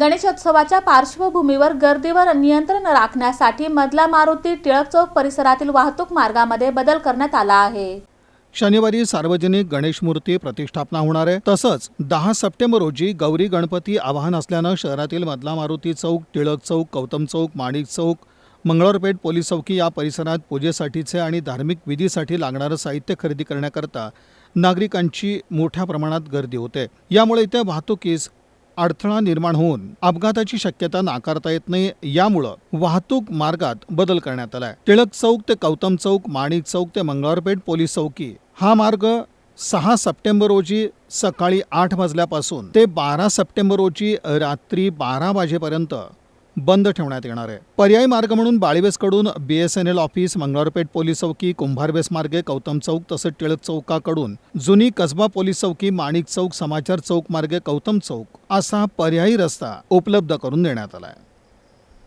गणेशोत्सवाच्या पार्श्वभूमीवर गर्दीवर नियंत्रण राखण्यासाठी मधला मारुती टिळक चौक परिसरातील वाहतूक मार्गामध्ये बदल करण्यात आला आहे. शनिवारी सार्वजनिक गणेश मूर्ती प्रतिष्ठापना होणार आहे. तसंच दहा सप्टेंबर रोजी गौरी गणपती आवाहन असल्यानं शहरातील मधला मारुती चौक टिळक चौक गौतम चौक माणिक चौक मंगळवारपेठ पोलीस चौकी या परिसरात पूजेसाठीचे आणि धार्मिक विधीसाठी लागणारं साहित्य खरेदी करण्याकरता नागरिकांची मोठ्या प्रमाणात गर्दी होते. यामुळे इथे वाहतुकीस अडथळा निर्माण होऊन अपघाताची शक्यता नाकारता येत नाही यामुळं वाहतूक मार्गात बदल करण्यात आलाय. टिळक चौक ते गौतम चौक माणिक चौक ते मंगळवारपेठ पोलीस चौकी. हा मार्ग सहा सप्टेंबर रोजी सकाळी आठ वाजल्यापासून ते बारा सप्टेंबर रोजी रात्री बारा वाजेपर्यंत बंद ठेवण्यात येणार आहे. पर्यायी मार्ग म्हणून बाळीवेसकडून B S N L office Mangalwar Peth police चौकी कुंभारवेस मार्गे गौतम चौक तसंच टिळक चौकाकडून जुनी कसबा पोलीस चौकी माणिक चौक समाचार चौक मार्गे गौतम चौक. असा पर्यायी रस्ता उपलब्ध करून देण्यात आला आहे